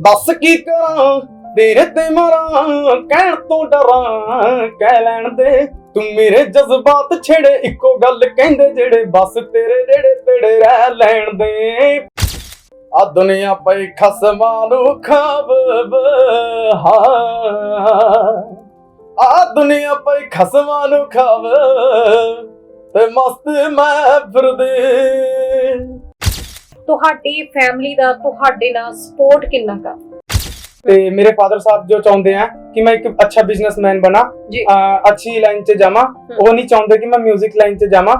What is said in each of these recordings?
ਦੱਸ ਕੀ ਕਰਾਂ? ਤੇਰੇ ਤੇ ਮਰਾਂ, ਕਹਿਣ ਤੋਂ ਡਰਾਂ, ਕਹਿ ਲੈਣ ਦੇ। ਤੂੰ ਮੇਰੇ ਜਜ਼ਬਾਤ ਛੇੜੇ, ਇੱਕੋ ਗੱਲ ਕਹਿੰਦੇ ਜਿਹੜੇ ਬਸ ਤੇਰੇ ਨੇੜੇ ਤੇੜੇ ਰਹਿ ਲੈਣ ਦੇ। ਆ ਦੁਨੀਆ ਪਈ ਖਸਮਾਂ ਨੂੰ ਖਾਬ ਹਾਂ। ਆ ਦੁਨੀਆ ਪਈ ਖਸਮਾਂ ਨੂੰ ਖਾਬ ਤੇ ਮਸਤ ਮੈਂ ਫਿਰਦੇ। ਤੁਹਾਡੀ ਫੈਮਿਲੀ ਦਾ ਤੁਹਾਡੇ ਨਾਲ ਸਪੋਰਟ ਕਿੰਨਾ ਕਾ ਤੇ ਮੇਰੇ ਫਾਦਰ ਸਾਹਿਬ ਜੋ ਚਾਹੁੰਦੇ ਆ ਕਿ ਮੈਂ ਇੱਕ ਅੱਛਾ ਬਿਜ਼ਨਸਮੈਨ ਬਣਾ ਅੱਛੀ ਲਾਈਨ 'ਚ ਜਾਵਾਂ ਉਹ ਨਹੀਂ ਚਾਹੁੰਦੇ ਕਿ ਮੈਂ 뮤직 ਲਾਈਨ 'ਚ ਜਾਵਾਂ।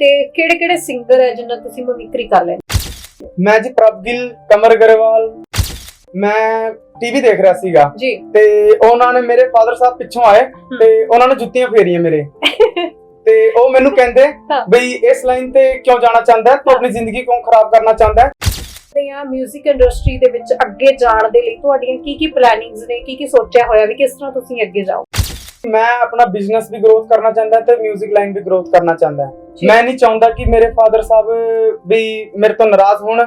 ਤੇ ਕਿਹੜੇ ਕਿਹੜੇ ਸਿੰਗਰ ਹੈ ਜਿਨ੍ਹਾਂ ਤੁਸੀਂ ਮਿਮਿਕਰੀ ਕਰ ਲੈਂਦੇ ਮੈਂ ਜੀ ਪ੍ਰਭ ਗਿੱਲ ਕਮਰ ਗਰੇਵਾਲ ਮੈਂ ਟੀਵੀ ਦੇਖ ਰਿਹਾ ਸੀਗਾ। ਤੇ ਉਹਨਾਂ ਨੇ ਮੇਰੇ ਫਾਦਰ ਸਾਹਿਬ ਪਿੱਛੋਂ ਆਏ ਤੇ ਉਹਨਾਂ ਨੇ ਜੁੱਤੀਆਂ ਫੇਰੀਆਂ ਮੇਰੇ। ਤੇ ਉਹ ਮੈਨੂੰ ਕਹਿੰਦੇ ਹਾਂ। ਬਈ ਇਸ ਲਾਈਨ ਤੇ ਕਿਉਂ ਜਾਣਾ ਚਾਹੁੰਦਾ ਹੈ ਤੂੰ ਆਪਣੀ ਜ਼ਿੰਦਗੀ ਕਿਉਂ ਖਰਾਬ ਕਰਨਾ ਚਾਹੁੰਦਾ ਹੈ ਤੇ ਆ 뮤직 ਇੰਡਸਟਰੀ ਦੇ ਵਿੱਚ ਅੱਗੇ ਜਾਣ ਦੇ ਲਈ ਤੁਹਾਡੀਆਂ ਕੀ ਕੀ ਪਲੈਨਿੰਗਸ ਨੇ ਕੀ ਕੀ ਸੋਚਿਆ ਹੋਇਆ ਵੀ ਕਿਸ ਤਰ੍ਹਾਂ ਤੁਸੀਂ ਅੱਗੇ ਜਾਓ ਮੈਂ ਆਪਣਾ ਬਿਜ਼ਨਸ ਵੀ ਗਰੋਥ ਕਰਨਾ ਚਾਹੁੰਦਾ ਤੇ 뮤직 ਲਾਈਨ ਵੀ ਗਰੋਥ ਕਰਨਾ ਚਾਹੁੰਦਾ ਜੀ। ਮੈਂ ਨਹੀਂ ਚਾਹੁੰਦਾ ਕਿ ਮੇਰੇ ਫਾਦਰ ਸਾਹਿਬ ਵੀ ਮੇਰੇ ਤੋਂ ਨਾਰਾਜ਼ ਹੋਣ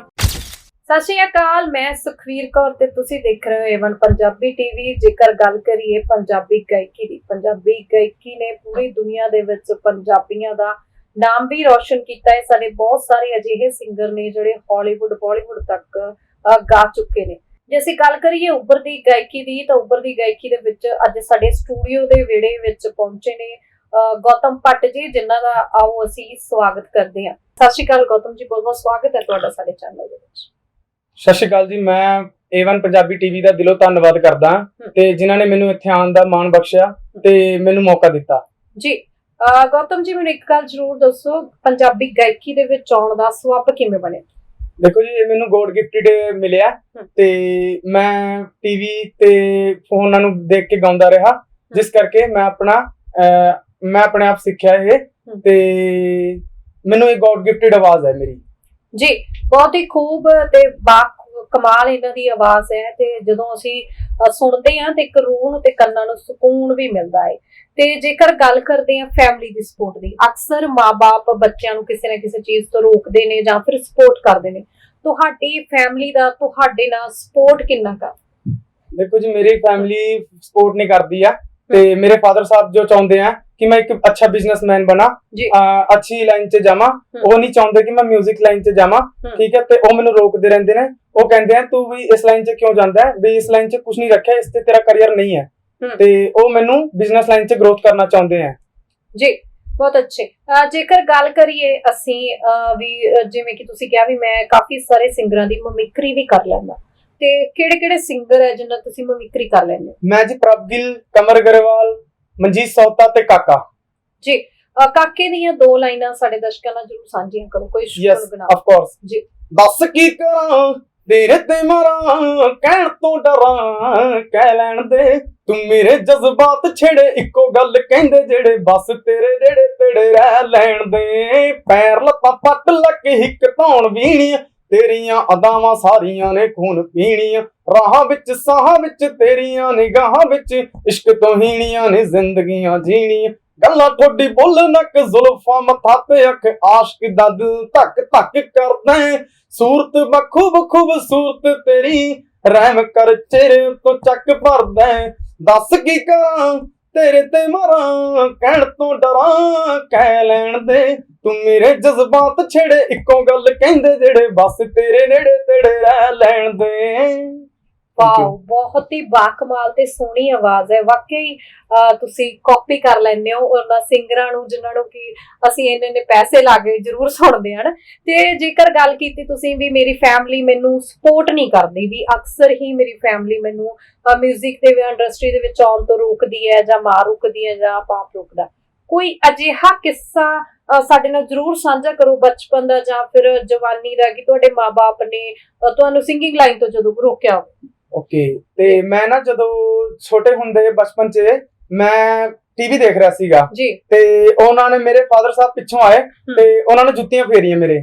ਸਤਿ ਸ਼੍ਰੀ ਅਕਾਲ ਮੈਂ ਸੁਖਵੀਰ ਕੌਰ ਤੇ ਤੁਸੀਂ ਦੇਖ ਰਹੇ ਹੋ ਏਵਨ ਪੰਜਾਬੀ ਟੀਵੀ ਜੇਕਰ ਗੱਲ ਕਰੀਏ ਪੰਜਾਬੀ ਗਾਇਕੀ ਦੀ ਪੰਜਾਬੀ ਗਾਇਕੀ ਨੇ ਪੂਰੀ ਦੁਨੀਆ ਦੇ ਵਿੱਚ ਪੰਜਾਬੀਆਂ ਦਾ ਨਾਮ ਵੀ ਰੌਸ਼ਨ ਕੀਤਾ ਹੈ। ਸਾਡੇ ਬਹੁਤ ਸਾਰੇ ਅਜਿਹੇ ਸਿੰਗਰ ਨੇ ਜਿਹੜੇ ਹਾਲੀਵੁੱਡ ਬਾਲੀਵੁੱਡ ਤੱਕ ਗਾ ਚੁੱਕੇ ਨੇ। ਜੇ ਅਸੀਂ ਗੱਲ ਕਰੀਏ ਉੱਭਰਦੀ ਗਾਇਕੀ ਦੀ ਤਾਂ ਉੱਭਰਦੀ ਗਾਇਕੀ ਦੇ ਵਿੱਚ ਅੱਜ ਸਾਡੇ ਸਟੂਡੀਓ ਦੇ ਵਿਹੜੇ ਵਿੱਚ ਪਹੁੰਚੇ ਨੇ ਅਹ, ਗੌਤਮ ਭੱਟ ਜੀ ਜਿਨ੍ਹਾਂ ਦਾ ਆਓ ਅਸੀਂ ਸਵਾਗਤ ਕਰਦੇ ਹਾਂ। ਸਤਿ ਸ਼੍ਰੀ ਅਕਾਲ ਗੌਤਮ ਜੀ ਬਹੁਤ ਬਹੁਤ ਸਵਾਗਤ ਹੈ ਤੁਹਾਡਾ ਸਾਡੇ ਚੈਨਲ ਦੇ ਵਿੱਚ। ਸਤਿ ਸ਼੍ਰੀ ਅਕਾਲ ਜੀ ਮੈਂ A1 ਪੰਜਾਬੀ ਟੀਵੀ ਦਾ ਦਿਲੋਂ ਧੰਨਵਾਦ ਕਰਦਾ ਤੇ ਜਿਨ੍ਹਾਂ ਨੇ ਮੈਨੂੰ ਇੱਥੇ ਆਉਣ ਦਾ ਮਾਣ ਬਖਸ਼ਿਆ ਤੇ ਮੈਨੂੰ ਮੌਕਾ ਦਿੱਤਾ। ਜੀ ਅਹ ਗੌਤਮ ਜੀ ਮੈਨੂੰ ਇੱਕ ਗੱਲ ਜ਼ਰੂਰ ਦੱਸੋ ਪੰਜਾਬੀ ਗਾਇਕੀ ਦੇ ਵਿੱਚ ਆਉਣ ਦਾ ਸਬਬ ਕਿਵੇਂ ਬਣਿਆ? ਦੇਖੋ ਜੀ ਇਹ ਮੈਨੂੰ ਗੋਡ ਗਿਫਟਡ ਮਿਲਿਆ। ਤੇ ਮੈਂ ਟੀਵੀ ਤੇ ਫੋਨਾਂ ਨੂੰ ਦੇਖ ਕੇ ਗਾਉਂਦਾ ਰਿਹਾ ਜਿਸ ਕਰਕੇ ਮੈਂ ਆਪਣਾ ਅਹ, ਮੈਂ ਆਪਣੇ ਆਪ ਸਿੱਖਿਆ ਇਹ। ਤੇ ਮੈਨੂੰ ਇਹ ਗੋਡ ਗਿਫਟਡ ਆਵਾਜ਼ ਹੈ ਮੇਰੀ। ਜੀ ਬਹੁਤ ਹੀ ਖੂਬ ਤੇ ਬਾ ਕਮਾਲ ਇਹਨਾਂ ਦੀ ਆਵਾਜ਼ ਹੈ ਤੇ ਜਦੋਂ ਅਸੀਂ ਅਹ, ਸੁਣਦੇ ਹਾਂ ਤੇ ਇੱਕ ਰੂਹ ਨੂੰ ਤੇ ਕੰਨਾਂ ਨੂੰ ਸਕੂਨ ਵੀ ਮਿਲਦਾ ਹੈ। ਤੇ ਜੇਕਰ ਗੱਲ ਕਰਦੇ ਹਾਂ ਫੈਮਿਲੀ ਦੀ ਸਪੋਰਟ ਦੀ ਅਕਸਰ ਮਾਪੇ ਬੱਚਿਆਂ ਨੂੰ ਕਿਸੇ ਨਾ ਕਿਸੇ ਚੀਜ਼ ਤੋਂ ਰੋਕਦੇ ਨੇ ਜਾਂ ਫਿਰ ਸਪੋਰਟ ਕਰਦੇ ਨੇ। ਤੁਹਾਡੀ ਫੈਮਿਲੀ ਦਾ ਤੁਹਾਡੇ ਨਾਲ ਸਪੋਰਟ ਕਿੰਨਾ ਕਾ ਦੇਖੋ ਜੀ ਮੇਰੀ ਫੈਮਿਲੀ ਸਪੋਰਟ ਨਹੀਂ ਕਰਦੀ ਆ। ਤੇ ਮੇਰੇ ਫਾਦਰ ਸਾਹਿਬ ਜੋ ਚਾਹੁੰਦੇ ਆ ਕਿ ਮੈਂ ਇੱਕ ਅੱਛਾ ਬਿਜ਼ਨਸਮੈਨ ਬਣਾ ਜੀ। ਅਹ ਅੱਛੀ ਲਾਈਨ 'ਚ ਜਾਵਾਂ। ਉਹ ਨਹੀਂ ਚਾਹੁੰਦੇ ਕਿ ਮੈਂ 뮤직 ਲਾਈਨ 'ਚ ਜਾਵਾਂ ਹਮ। ਠੀਕ ਹੈ? ਤੇ ਉਹ ਮੈਨੂੰ ਰੋਕਦੇ ਰਹਿੰਦੇ ਨੇ। ਉਹ ਕਹਿੰਦੇ ਆ ਤੂੰ ਵੀ ਇਸ ਲਾਈਨ 'ਚ ਕਿਉਂ ਜਾਂਦਾ ਹੈ? ਵੀ ਇਸ ਲਾਈਨ 'ਚ ਕੁਝ ਨਹੀਂ ਰੱਖਿਆ ਇਸ ਤੇ ਤੇਰਾ ਕੈਰੀਅਰ ਨਹੀਂ ਹੈ। ਹਮ। ਤੇ ਉਹ ਮੈਨੂੰ ਬਿਜ਼ਨਸ ਲਾਈਨ 'ਚ ਗਰੋਥ ਕਰਨਾ ਚਾਹੁੰਦੇ ਆ। ਜੀ ਬਹੁਤ ਅੱਛੇ। ਅਹ ਜੇਕਰ ਗੱਲ ਕਰੀਏ ਅਸੀਂ ਅਹ ਵੀ ਅਹ ਜਿਵੇਂ ਕਿ ਤੁਸੀਂ ਕਿਹਾ ਵੀ ਮੈਂ ਕਾਫੀ ਸਾਰੇ ਸਿੰਗਰਾਂ ਦੀ ਮਮਿਕਰੀ ਵੀ ਕਰ ਲੈਂਦਾ। ਤੇ ਕਿਹੜੇ ਕਿਹੜੇ ਸਿੰਗਰ ਹੈ ਜਿਨ੍ਹਾਂ ਤੁਸੀਂ ਮਮਿਕਰੀ ਕਰ ਲੈਂਦੇ ਹੋ? ਮੈਂ ਜੀ ਪ੍ਰਭ ਗਿੱਲ ਕਮਰ ਗਰੇਵਾਲ ਮਨਜੀਤ ਸੌਤਾ ਤੇ ਕਾਕਾ ਜੀ ਕਾਕੇ ਦੀਆਂ ਦੋ ਲਾਈਨਾਂ ਸਾਡੇ ਦਰਸ਼ਕਾਂ ਨਾਲ ਜਰੂਰ ਸਾਂਝੀਆਂ ਕਰੋ ਕੋਈ ਯੈਸ ਸ਼ੁਕਰ ਬਣਾ ਆਫ ਕੋਰਸ ਜੀ। ਦੱਸ ਕੀ ਕਰਾਂ ਤੇਰੇ ਤੇ ਮਰਾਂ ਕਹਿਣ ਤੋਂ ਡਰਾਂ ਕਹਿ ਲੈਣ ਦੇ ਤੂੰ ਮੇਰੇ ਜਜ਼ਬਾਤ ਛੇੜੇ ਇੱਕੋ ਗੱਲ ਕਹਿੰਦੇ ਜਿਹੜੇ ਬਸ ਤੇਰੇ ਨੇੜੇ ਤੇੜੇ ਰਹਿ ਲੈਣ ਦੇ ਪੈਰ ਲੱਤਾਂ ਪੱਟ ਲੱਕ ਹਿੱਕ ਧੌਣ ਵੀਣੀਆਂ ਤੇਰੀਆਂ ਅਦਾਵਾਂ ਸਾਰੀਆਂ ਨੇ ਖੂਨ ਪੀਣੀਆਂ, ਰਾਹਾਂ ਵਿੱਚ, ਸਾਹਾਂ ਵਿੱਚ ਤੇਰੀਆਂ ਨਿਗਾਹਾਂ ਵਿੱਚ, ਇਸ਼ਕ ਤੋਂ ਹੀਣੀਆਂ ਨੇ ਜ਼ਿੰਦਗੀਆਂ ਜੀਣੀਆਂ ਗੱਲਾਂ ਠੋਡੀ ਬੁੱਲ ਨੱਕ, ਜ਼ੁਲਫਾਂ ਮੱਥਾ ਤੇ ਅੱਖ, ਆਸ਼ਕ ਦਾ ਦਿਲ ਧੱਕ ਧੱਕ ਕਰਦਾ ਏ। ਸੂਰਤ ਬਖੂਬ ਸੂਰਤ ਤੇਰੀ, ਰਹਿਮ ਕਰ ਚਿਹਰੇ ਤੋਂ ਚੱਕ ਭਰਦਾ ਏ। ਦੱਸ ਕੀ ਕਰਾਂ ਤੇਰੇ ਤੇ ਮਰਾਂ, ਕਹਿਣ ਤੋਂ ਡਰਾਂ, ਕਹਿ ਲੈਣ ਦੇ। ਤੂੰ ਮੇਰੇ ਜਜ਼ਬਾਤ ਛੇੜੇ, ਇੱਕੋ ਗੱਲ ਕਹਿੰਦੇ ਜਿਹੜੇ ਬਸ ਤੇਰੇ ਨੇੜੇ ਤੇੜੇ ਰਹਿ ਲੈਣ ਦੇ। ਵਾਓ ਬਹੁਤ ਹੀ ਬਾਕਮਾਲ ਤੇ ਸੋਹਣੀ ਆਵਾਜ਼ ਹੈ। ਵਾਕਈ ਤੁਸੀਂ ਕਾਪੀ ਕਰ ਲੈਂਦੇ ਹੋ ਉਹਨਾਂ ਸਿੰਗਰਾਂ ਨੂੰ ਜਿਨ੍ਹਾਂ ਨੂੰ ਕਿ ਅਸੀਂ ਇੰਨੇ ਨੇ ਪੈਸੇ ਲਾ ਕੇ ਜਰੂਰ ਸੁਣਦੇ ਹਨ? ਤੇ ਜੇਕਰ ਗੱਲ ਕੀਤੀ ਤੁਸੀਂ ਵੀ ਮੇਰੀ ਫੈਮਿਲੀ ਮੈਨੂੰ ਸਪੋਰਟ ਨਹੀਂ ਕਰਦੀ ਵੀ ਅਕਸਰ ਹੀ ਮੇਰੀ ਫੈਮਿਲੀ ਮੈਨੂੰ 뮤직 ਦੇ ਇੰਡਸਟਰੀ ਦੇ ਵਿੱਚ ਆਉਣ ਤੋਂ ਰੋਕਦੀ ਹੈ ਜਾਂ ਮਾਂ ਰੋਕਦੀ ਹੈ ਜਾਂ ਬਾਪ ਰੋਕਦਾ। ਕੋਈ ਅਜਿਹਾ ਕਿੱਸਾ ਸਾਡੇ ਨਾਲ ਜਰੂਰ ਸਾਂਝਾ ਕਰੋ ਬਚਪਨ ਦਾ ਜਾਂ ਫਿਰ ਜਵਾਨੀ ਦਾ ਕਿ ਤੁਹਾਡੇ ਮਾਪੇ ਨੇ ਤੁਹਾਨੂੰ ਸਿੰਗਿੰਗ ਲਾਈਨ ਤੋਂ ਜਦੋਂ ਰੋਕਿਆ ਹੋਵੇ। ਓਕੇ ਤੇ ਮੈਂ ਨਾ ਜਦੋਂ ਛੋਟੇ ਹੁੰਦੇ ਬਚਪਨ 'ਚ ਮੈਂ ਟੀਵੀ ਦੇਖ ਰਿਹਾ ਸੀਗਾ ਜੀ ਤੇ ਉਹਨਾਂ ਨੇ ਮੇਰੇ ਫਾਦਰ ਸਾਹਿਬ ਪਿੱਛੋਂ ਆਏ ਤੇ ਉਹਨਾਂ ਨੇ ਜੁੱਤੀਆਂ ਫੇਰੀਆਂ ਮੇਰੇ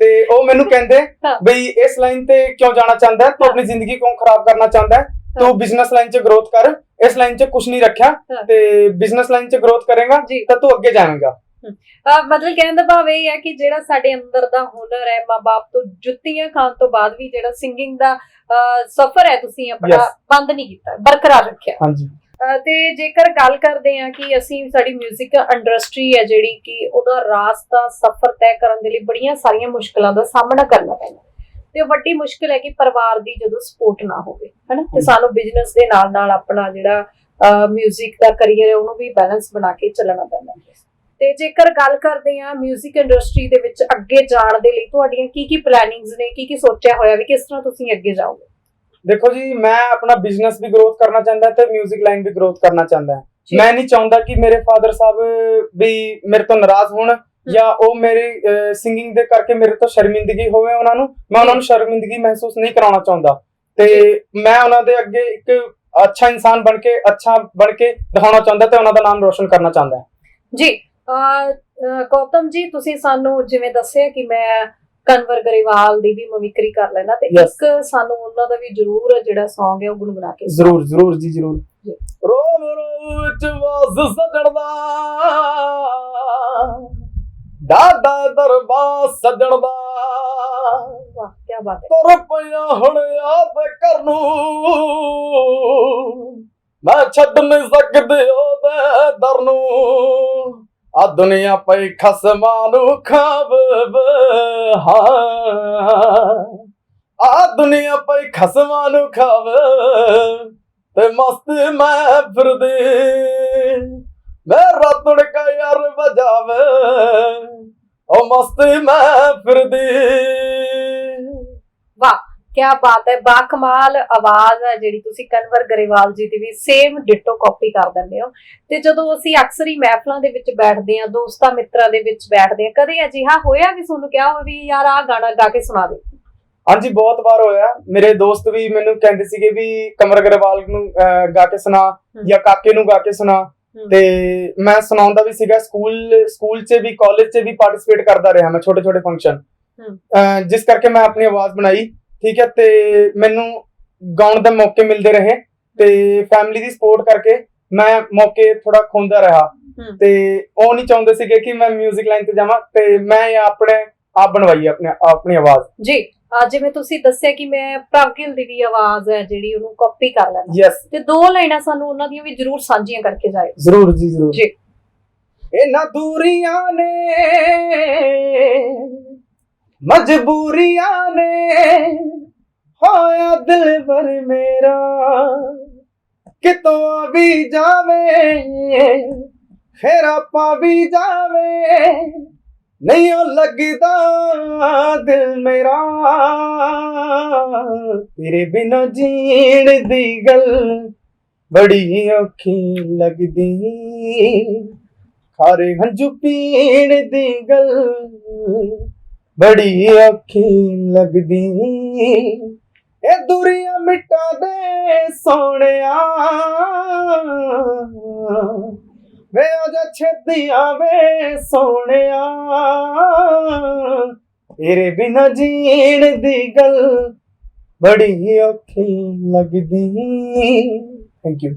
ਤੇ ਉਹ ਮੈਨੂੰ ਕਹਿੰਦੇ। ਬਈ ਇਸ ਲਾਈਨ ਤੇ ਕਿਉਂ ਜਾਣਾ ਚਾਹੁੰਦਾ ਹੈ? ਤੂੰ ਆਪਣੀ ਜ਼ਿੰਦਗੀ ਕਿਉਂ ਖਰਾਬ ਕਰਨਾ ਚਾਹੁੰਦਾ ਹੈ? ਤੂੰ ਬਿਜ਼ਨਸ ਲਾਈਨ 'ਚ ਗਰੋਥ ਕਰ ਇਸ ਲਾਈਨ 'ਚ ਕੁਝ ਨਹੀਂ ਰੱਖਿਆ। ਤੇ ਬਿਜ਼ਨਸ ਲਾਈਨ 'ਚ ਗਰੋਥ ਕਰੇਗਾ। ਤਾਂ ਤੂੰ ਅੱਗੇ ਜਾਵੇਂਗਾ ਅਹ ਮਤਲਬ ਕਹਿਣ ਦਾ ਭਾਵ ਇਹ ਹੈ ਕਿ ਜਿਹੜਾ ਸਾਡੇ ਅੰਦਰ ਦਾ ਹੁਨਰ ਹੈ ਮਾਪੇ ਤੋਂ ਜੁੱਤੀਆਂ ਖਾਣ ਤੋਂ ਬਾਅਦ ਵੀ ਜਿਹੜਾ ਸਿੰਗਿੰਗ ਦਾ ਸਫ਼ਰ ਹੈ ਤੁਸੀਂ ਆਪਣਾ Yes. ਬੰਦ ਨਹੀਂ ਕੀਤਾ ਬਰਕਰਾਰ ਰੱਖਿਆ ਹਾਂਜੀ ਅਹ ਤੇ ਜੇਕਰ ਗੱਲ ਕਰਦੇ ਹਾਂ ਕਿ ਅਸੀਂ ਸਾਡੀ 뮤직 ਇੰਡਸਟਰੀ ਹੈ ਜਿਹੜੀ ਕਿ ਉਹਦਾ ਰਾਸਤਾ ਸਫ਼ਰ ਤੈਅ ਕਰਨ ਦੇ ਲਈ ਬੜੀਆਂ ਸਾਰੀਆਂ ਮੁਸ਼ਕਲਾਂ ਦਾ ਸਾਹਮਣਾ ਕਰਨਾ ਪੈਂਦਾ ਤੇ ਉਹ ਵੱਡੀ ਮੁਸ਼ਕਲ ਹੈ ਕਿ ਪਰਿਵਾਰ ਦੀ ਜਦੋਂ ਸਪੋਰਟ ਨਾ ਹੋਵੇ ਹਨਾ ਤੇ ਸਾਨੂੰ ਬਿਜ਼ਨਸ ਦੇ ਨਾਲ ਨਾਲ ਆਪਣਾ ਜਿਹੜਾ 뮤직 ਦਾ ਕੈਰੀਅਰ ਹੈ ਉਹਨੂੰ ਵੀ ਬੈਲੈਂਸ ਬਣਾ ਕੇ ਚੱਲਣਾ ਪੈਂਦਾ ਤੇ ਜੇਕਰ ਗੱਲ ਕਰਦੇ ਹਾਂ 뮤직 ਇੰਡਸਟਰੀ ਦੇ ਵਿੱਚ ਅੱਗੇ ਜਾਣ ਦੇ ਲਈ ਤੁਹਾਡੀਆਂ ਕੀ ਕੀ ਪਲੈਨਿੰਗਸ ਨੇ ਕੀ ਕੀ ਸੋਚਿਆ ਹੋਇਆ ਵੀ ਕਿਸ ਤਰ੍ਹਾਂ ਤੁਸੀਂ ਅੱਗੇ ਜਾਓਗੇ ਦੇਖੋ ਜੀ ਮੈਂ ਆਪਣਾ ਬਿਜ਼ਨਸ ਵੀ ਗਰੋਥ ਕਰਨਾ ਚਾਹੁੰਦਾ ਤੇ 뮤직 ਲਾਈਨ ਵੀ ਗਰੋਥ ਕਰਨਾ ਚਾਹੁੰਦਾ ਹਾਂ। ਜੀ। ਮੈਂ ਨਹੀਂ ਚਾਹੁੰਦਾ ਕਿ ਮੇਰੇ ਫਾਦਰ ਸਾਹਿਬ ਵੀ ਮੇਰੇ ਤੋਂ ਨਾਰਾਜ਼ ਹੋਣ ਜਾਂ ਉਹ ਮੇਰੀ ਸਿੰਗਿੰਗ ਦੇ ਕਰਕੇ ਮੇਰੇ ਤੋਂ ਸ਼ਰਮਿੰਦਗੀ ਹੋਵੇ ਉਹਨਾਂ ਨੂੰ ਮੈਂ ਉਹਨਾਂ ਨੂੰ ਸ਼ਰਮਿੰਦਗੀ ਮਹਿਸੂਸ ਨਹੀਂ ਕਰਾਉਣਾ ਚਾਹੁੰਦਾ ਤੇ ਮੈਂ ਉਹਨਾਂ ਦੇ ਅੱਗੇ ਇੱਕ ਅੱਛਾ ਇਨਸਾਨ ਬਣ ਕੇ ਅੱਛਾ ਬਣ ਕੇ ਦਿਖਾਉਣਾ ਚਾਹੁੰਦਾ ਤੇ ਉਹਨਾਂ ਦਾ ਨਾਮ ਰੋਸ਼ਨ ਕਰਨਾ ਚਾਹੁੰਦਾ ਜੀ ਅਹ, ਅਹ, ਗੌਤਮ ਜੀ ਤੁਸੀਂ ਸਾਨੂੰ ਜਿਵੇਂ ਦੱਸਿਆ ਕਿ ਮੈਂ ਕਨਵਰ ਗਰੇਵਾਲ ਦੀ ਵੀ ਮਮਿਕਰੀ ਕਰ ਲੈਣਾ ਤੇ. ਇੱਕ ਸਾਨੂੰ ਉਹਨਾਂ ਦਾ ਵੀ ਜ਼ਰੂਰ ਜਿਹੜਾ Song ਹੈ ਉਹ ਗੁੰਗੁਣਾ ਕੇ ਜ਼ਰੂਰ ਜ਼ਰੂਰ ਜੀ ਜ਼ਰੂਰ। ਰੋਮ ਵਿੱਚ ਵਾਸ ਸਜਣ ਦਾ ਦਾਦਾ ਦਰਬਾਰ ਸਜਣ ਦਾ ਵਾਹ ਕੀ ਬਾਤ ਹੈ। ਤੁਰ ਪਿਆ ਹੁਣ ਯਾਦ ਕਰ ਨੂੰ। ਮੈਂ ਛੱਡ ਨਹੀਂ ਸਕਦੀ ਉਹਦੇ ਦਰ ਨੂੰ। ਆ ਦੁਨੀਆ ਪਈ ਖਸਮਾਂ ਨੂੰ ਖਾਬ ਹਾਂ ਆ ਦੁਨੀਆ ਪਈ ਖਸਮਾਂ ਨੂੰ ਖਾਬ ਤੇ ਮਸਤ ਮੈਂ ਫਿਰਦੀ। ਮੇਰਾ ਤੁੜਕਾ ਯਾਰ ਵਜਾਵੇ। ਉਹ ਮਸਤ ਮੈਂ ਫਿਰਦੀ ਵਾਹ ਕੀ ਬਾਤ ਹੈ ਬਾ ਕਮਾਲ ਆਵਾਜ਼ ਹੈ ਜਿਹੜੀ ਤੁਸੀਂ ਕਨਵਰ ਗਰੇਵਾਲ ਜੀ ਦੀ ਵੀ ਸੇਮ ਡਿਟੋ ਕਾਪੀ ਕਰ ਦਿੰਦੇ ਹੋ। ਤੇ ਜਦੋਂ ਅਸੀਂ ਅਕਸਰ ਹੀ ਮਹਿਫਲਾਂ ਦੇ ਵਿੱਚ ਬੈਠਦੇ ਹਾਂ ਦੋਸਤਾਂ ਮਿੱਤਰਾਂ ਦੇ ਵਿੱਚ ਬੈਠਦੇ ਹਾਂ ਕਦੇ ਅਜਿਹਾ ਹੋਇਆ ਵੀ ਤੁਹਾਨੂੰ ਕਿਹਾ ਹੋਵੇ ਵੀ ਯਾਰ ਆਹ ਗਾਣਾ ਗਾ ਕੇ ਸੁਣਾ ਦੇ। ਹਾਂਜੀ ਬਹੁਤ ਵਾਰ ਹੋਇਆ। ਮੇਰੇ ਦੋਸਤ ਵੀ ਮੈਨੂੰ ਕਹਿੰਦੇ ਸੀਗੇ ਵੀ ਕਮਰ ਗਰੇਵਾਲ ਨੂੰ ਅਹ, ਗਾ ਕੇ ਸੁਣਾ ਜਾਂ ਕਾਕੇ ਨੂੰ ਗਾ ਕੇ ਸੁਣਾ। ਤੇ ਮੈਂ ਸੁਣਾਉਂਦਾ ਵੀ ਸੀਗਾ ਸਕੂਲ ਸਕੂਲ 'ਚ ਵੀ ਕਾਲਜ 'ਚ ਵੀ ਪਾਰਟਿਸਿਪੇਟ ਕਰਦਾ ਰਿਹਾ ਮੈਂ ਛੋਟੇ ਛੋਟੇ ਫੰਕਸ਼ਨ ਹਮ। ਜਿਸ ਕਰਕੇ ਮੈਂ ਆਪਣੀ ਆਵਾਜ਼ ਬਣਾਈ। ਠੀਕ ਹੈ ਤੇ ਮੈਨੂੰ ਗਾਉਣ ਦੇ ਮੌਕੇ ਮਿਲਦੇ ਰਹੇ ਤੇ ਫੈਮਿਲੀ ਦੀ ਸਪੋਰਟ ਕਰਕੇ ਮੈਂ ਮੌਕੇ ਥੋੜਾ ਖੋਂਦਾ ਰਿਹਾ। ਤੇ ਉਹ ਨਹੀਂ ਚਾਹੁੰਦੇ ਸੀਗੇ ਕਿ ਮੈਂ 뮤직 ਲਾਈਨ ਤੇ ਜਾਵਾਂ ਤੇ ਮੈਂ ਆਪਣੇ ਆਪ ਬਣਵਾਈ ਆਪਣੇ ਆਪਣੀ ਆਵਾਜ਼। ਜੀ ਜਿਵੇਂ ਤੁਸੀਂ ਦੱਸਿਆ ਕਿ ਮੈਂ ਪ੍ਰਭਗਿਲ ਦੀ ਵੀ ਆਵਾਜ਼ ਹੈ ਜਿਹੜੀ ਉਹਨੂੰ ਕਾਪੀ ਕਰ ਲੈਣਾ ਯੈਸ ਤੇ ਦੋ ਲਾਈਨਾਂ ਸਾਨੂੰ ਉਹਨਾਂ ਦੀਆਂ ਵੀ ਜ਼ਰੂਰ ਸਾਂਝੀਆਂ ਕਰਕੇ ਜਾਏ ਜ਼ਰੂਰ ਜੀ ਜ਼ਰੂਰ। ਜੀ। ਇਹਨਾਂ ਦੂਰੀਆਂ ਨੇ ਮਜਬੂਰੀਆਂ ਨੇ। ਹੋਇਆ ਦਿਲ ਪਰ ਮੇਰਾ। ਕਿਤੋਂ ਵੀ ਜਾਵੇ, ਫੇਰ ਆਪਾਂ ਵੀ ਜਾਵੇ। ਨਹੀਂ ਉਹ ਲੱਗਦਾ ਦਿਲ ਮੇਰਾ। ਤੇਰੇ ਬਿਨਾਂ ਜੀਣ ਦੀ ਗੱਲ ਬੜੀ ਔਖੀ ਲੱਗਦੀ। ਖਾਰੇ ਹੰਝੂ ਪੀਣ ਦੀ ਗੱਲ ਬੜੀ ਔਖੀ ਲੱਗਦੀ। ਇਹ ਦੁਰੀਆਂ ਮਿਟਾ ਦੇ ਸੋਹਣਿਆ। ਵੇ ਉਹ ਛੇਤੀ ਆਵੇ ਸੋਹਣਿਆ। ਤੇਰੇ ਬਿਨਾਂ ਜੀਣ ਦੀ ਗੱਲ ਬੜੀ ਔਖੀ ਲੱਗਦੀ। ਥੈਂਕ ਯੂ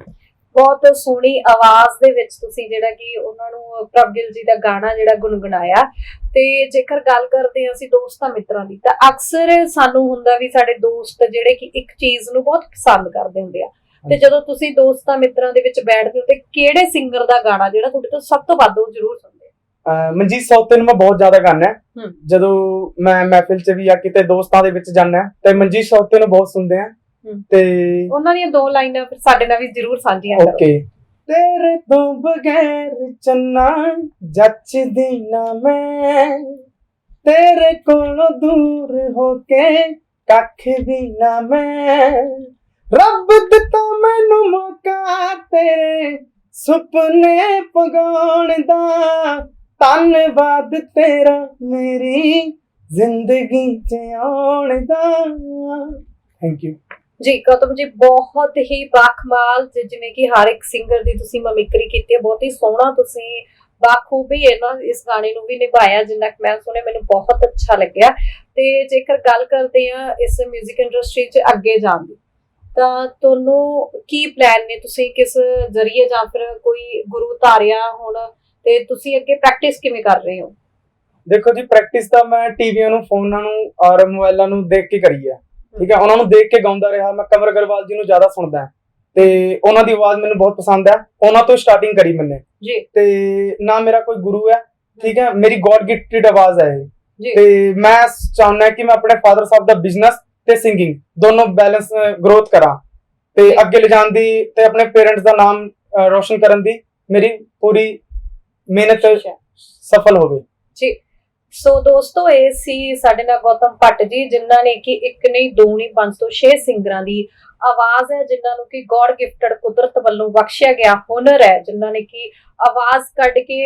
ਬਹੁਤ ਸੋਹਣੀ ਆਵਾਜ਼ ਦੇ ਵਿੱਚ ਤੁਸੀਂ ਜਿਹੜਾ ਕਿ ਉਹਨਾਂ ਨੂੰ ਪ੍ਰਭਗਿਲ ਜੀ ਦਾ ਗਾਣਾ ਜਿਹੜਾ ਗੁੰਗਣਾਇਆ ਤੇ ਜੇਕਰ ਗੱਲ ਕਰਦੇ ਹਾਂ ਅਸੀਂ ਦੋਸਤਾਂ ਮਿੱਤਰਾਂ ਦੀ ਤਾਂ ਅਕਸਰ ਸਾਨੂੰ ਹੁੰਦਾ ਵੀ ਸਾਡੇ ਦੋਸਤ ਜਿਹੜੇ ਕਿ ਇੱਕ ਚੀਜ਼ ਨੂੰ ਬਹੁਤ ਪਸੰਦ ਕਰਦੇ ਹੁੰਦੇ ਆ ਤੇ ਜਦੋਂ ਤੁਸੀਂ ਦੋਸਤਾਂ ਮਿੱਤਰਾਂ ਦੇ ਵਿੱਚ ਬੈਠਦੇ ਹੋ ਤੇ ਕਿਹੜੇ ਸਿੰਗਰ ਦਾ ਗਾਣਾ ਜਿਹੜਾ ਤੁਹਾਡੇ ਤੋਂ ਸਭ ਤੋਂ ਵੱਧ ਉਹ ਜ਼ਰੂਰ ਸੁਣਦੇ ਆ? ਮਨਜੀਤ ਸੌਤੇ ਨੂੰ ਮੈਂ ਬਹੁਤ ਜ਼ਿਆਦਾ ਗਾਣਾ। ਜਦੋਂ ਮੈਂ ਮਹਿਫਿਲ 'ਚ ਵੀ ਜਾਂ ਕਿਤੇ ਦੋਸਤਾਂ ਦੇ ਵਿੱਚ ਜਾਂਦਾ ਤੇ ਮਨਜੀਤ ਸੌਤੇ ਨੂੰ ਬਹੁਤ ਸੁਣਦੇ ਆ। ਤੇ ਉਹਨਾਂ ਦੀਆਂ ਦੋ ਲਾਈਨਾਂ ਫਿਰ ਸਾਡੇ ਨਾਲ ਵੀ ਜ਼ਰੂਰ ਸਾਂਝੀਆਂ ਕਰੋ। ਓਕੇ। ਤੇਰੇ ਤੋਂ ਬਗੈਰ ਚੰਨਾ ਜੱਚਦੀ ਨਾ ਮੈਂ। ਤੇਰੇ ਕੋਲੋਂ ਦੂਰ ਹੋ ਕੇ ਕੱਖ ਵੀ ਨਾ ਮੈਂ। ਰੱਬ ਦਿੱਤਾ ਮੈਨੂੰ ਮੌਕਾ ਤੇਰੇ ਸੁਪਨੇ ਪਗਾਉਣ ਦਾ। ਧੰਨਵਾਦ ਤੇਰਾ ਮੇਰੀ ਜ਼ਿੰਦਗੀ ਚ ਆਉਣ ਦਾ। ਥੈਂਕ ਯੂ ਜੀ, ਗੌਤਮ ਜੀ, ਬਹੁਤ ਹੀ ਬਾਖਮਾਲ ਜਿਵੇਂ ਕਿ ਹਰ ਇੱਕ ਸਿੰਗਰ ਦੀ ਤੁਸੀਂ ਮਮਿਕਰੀ ਕੀਤੀ ਹੈ, ਬਹੁਤ ਹੀ ਸੋਹਣਾ ਤੁਸੀਂ ਬਾਖੂਬੀ ਇਹਨਾਂ ਇਸ ਗਾਣੇ ਨੂੰ ਵੀ ਨਿਭਾਇਆ, ਜਿੰਨਾ ਕਿ ਮੈਂ ਸੁਣਿਆ, ਮੈਨੂੰ ਬਹੁਤ ਅੱਛਾ ਲੱਗਿਆ। ਤੇ ਜੇਕਰ ਗੱਲ ਕਰਦੇ ਆ ਇਸ 뮤직 ਇੰਡਸਟਰੀ 'ਚ ਅੱਗੇ ਜਾਣ ਦੀ, ਤਾਂ ਤੁਹਾਨੂੰ ਕੀ ਪਲਾਨ ਨੇ? ਤੁਸੀਂ ਕਿਸ ਜ਼ਰੀਏ ਜਾਂ ਫਿਰ ਕੋਈ ਗੁਰੂ ਧਾਰਿਆ ਹੁਣ ਤੇ ਤੁਸੀਂ ਅੱਗੇ ਪ੍ਰੈਕਟਿਸ ਕਿਵੇਂ ਕਰ ਰਹੇ ਹੋ? ਦੇਖੋ ਜੀ ਪ੍ਰੈਕਟਿਸ ਤਾਂ ਮੈਂ ਟੀਵੀਆਂ ਨੂੰ, ਫੋਨਾਂ ਨੂੰ, ਔਰ ਮੋਬਾਈਲਾਂ ਨੂੰ ਦੇਖ ਕੇ ਕਰੀ ਹੈ ਠੀਕ ਹੈ ਉਹਨਾਂ ਨੂੰ ਦੇਖ ਕੇ ਗਾਉਂਦਾ ਰਿਹਾ ਮੈਂ ਕਮਰ ਅਗਰਵਾਲ ਜੀ ਨੂੰ ਜ਼ਿਆਦਾ ਸੁਣਦਾ ਤੇ ਉਹਨਾਂ ਦੀ ਆਵਾਜ਼ ਮੈਨੂੰ ਬਹੁਤ ਪਸੰਦ ਹੈ। ਉਹਨਾਂ ਤੋਂ ਸਟਾਰਟਿੰਗ ਕਰੀ ਮੈਨੇ। ਜੀ। ਤੇ ਨਾ ਮੇਰਾ ਕੋਈ ਗੁਰੂ ਹੈ ਠੀਕ ਹੈ ਮੇਰੀ ਗੋਡ ਗਿਫਟਡ ਆਵਾਜ਼ ਹੈ ਜੀ। ਤੇ ਮੈਂ ਚਾਹੁੰਦਾ ਕਿ ਮੈਂ ਆਪਣੇ ਫਾਦਰ ਸਾਹਿਬ ਦਾ ਬਿਜ਼ਨਸ ਤੇ ਸਿੰਗਿੰਗ ਦੋਨੋਂ ਬੈਲੈਂਸ ਗਰੋਥ ਕਰਾਂ। ਤੇ। ਅੱਗੇ ਲਿਜਾਣ ਦੀ ਤੇ ਆਪਣੇ ਪੇਰੈਂਟਸ ਦਾ ਨਾਮ ਰੋਸ਼ਨ ਕਰਨ ਦੀ ਮੇਰੀ ਪੂਰੀ ਮਿਹਨਤ। ਸਫਲ ਹੋਵੇ। ਜੀ। ਸੋ ਦੋਸਤੋ, ਇਹ ਸੀ ਸਾਡੇ ਨਾਲ ਗੌਤਮ ਭੱਟ ਜੀ, ਜਿਨ੍ਹਾਂ ਨੇ ਕਿ ਇੱਕ ਨਹੀਂ, ਦੋ ਨਹੀਂ, ਪੰਜ ਤੋਂ 6 ਸਿੰਗਰਾਂ ਦੀ ਆਵਾਜ਼ ਹੈ, ਜਿਨ੍ਹਾਂ ਨੂੰ ਕਿ ਗੋਡ ਗਿਫਟਡ ਕੁਦਰਤ ਵੱਲੋਂ ਬਖਸ਼ਿਆ ਗਿਆ ਹੁਨਰ ਹੈ, ਜਿਨ੍ਹਾਂ ਨੇ ਕਿ ਆਵਾਜ਼ ਕੱਢ ਕੇ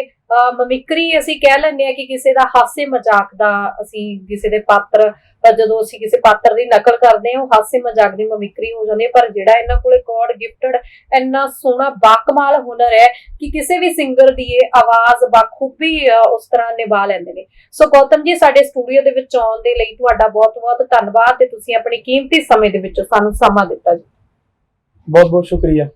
ਮਮਿਕਰੀ ਅਸੀਂ ਕਹਿ ਲੈਂਦੇ ਆ ਕਿ ਕਿਸੇ ਦਾ ਹਾਸੇ ਮਜ਼ਾਕ ਦਾ ਅਸੀਂ ਕਿਸੇ ਦੇ ਪਾਤਰ ਪਰ ਜਦੋਂ ਅਸੀਂ ਕਿਸੇ ਪਾਤਰ ਦੀ ਨਕਲ ਕਰਦੇ ਹਾਂ, ਉਹ ਹਾਸੇ ਮਜ਼ਾਕ ਦੀ ਮਮਿਕਰੀ ਹੋ ਜਾਂਦੀ ਹੈ, ਪਰ ਜਿਹੜਾ ਇਹਨਾਂ ਕੋਲੇ ਗੋਡ ਗਿਫਟਡ ਇੰਨਾ ਸੋਹਣਾ ਬਾਕਮਾਲ ਹੁਨਰ ਹੈ ਕਿ ਕਿਸੇ ਵੀ ਸਿੰਗਰ ਦੀ ਇਹ ਆਵਾਜ਼ ਬਾਖੂਬੀ ਉਸ ਤਰ੍ਹਾਂ ਨਿਭਾ ਲੈਂਦੇ ਨੇ। ਸੋ ਗੌਤਮ ਜੀ, ਸਾਡੇ ਸਟੂਡੀਓ ਦੇ ਵਿੱਚ ਆਉਣ ਦੇ ਲਈ ਤੁਹਾਡਾ ਬਹੁਤ-ਬਹੁਤ ਧੰਨਵਾਦ ਤੇ ਤੁਸੀਂ ਆਪਣੀ ਕੀਮਤੀ ਸਮੇਂ ਦੇ ਵਿੱਚੋਂ ਸਾਨੂੰ ਸਮਾਂ ਦਿੱਤਾ ਜੀ। ਬਹੁਤ ਬਹੁਤ ਸ਼ੁਕਰੀਆ।